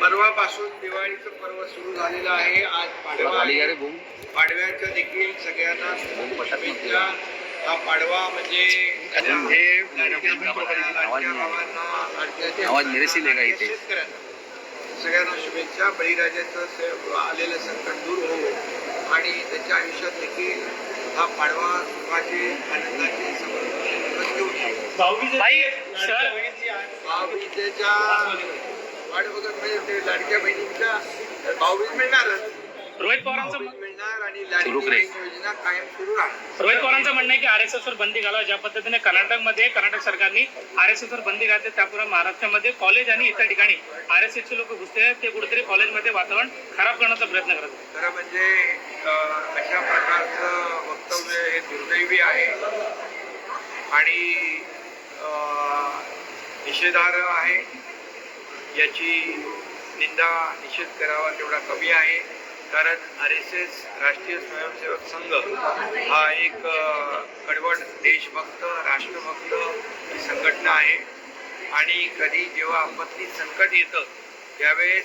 परवापासून दिवाळीचं पर्व सुरू झालेलं आहे. आज पाडवा पाडव्याच्या देखील सगळ्यांना. शुभेच्छा. हा पाडवा म्हणजे हे सगळ्यांना शुभेच्छा. बळीराजाचं स- आलेलं संकट दूर हो आणि त्याच्या आयुष्यात देखील हा पाडवा सुखाचे आनंदाचे दिवस घेऊन बघत म्हणजे ते लाडक्या भाऊबीज मिळणारच रोहित पवारांचं भाऊबीज मिळणार आणि लाडकी सुरू करेल. बहीण योजना कायम सुरू राहणार रोहित पवारांचं म्हणणं आहे की आर एस एस वर बंदी घालावं ज्या पद्धतीने कर्नाटकमध्ये कर्नाटक सरकारने आर एस एस वर बंदी घालते त्यापूर्वी महाराष्ट्रामध्ये कॉलेज आणि इतर ठिकाणी आर एस चे लोक घुसते आहेत ते कुठेतरी कॉलेजमध्ये वातावरण खराब करण्याचा प्रयत्न करत आहेत. खरं म्हणजे अं, अशा प्रकारचं वक्तव्य हे दुर्दैवी आहे आणि अं, निषेधार्ह आहे. याची निंदा निषेध करावा तेवढा कमी आहे. कारण आर एस एस राष्ट्रीय स्वयंसेवक संघ हा एक कडवट देशभक्त राष्ट्रभक्त ही संघटना आहे. आणि कधी जेव्हा आपत्ती संकट येतं त्यावेळेस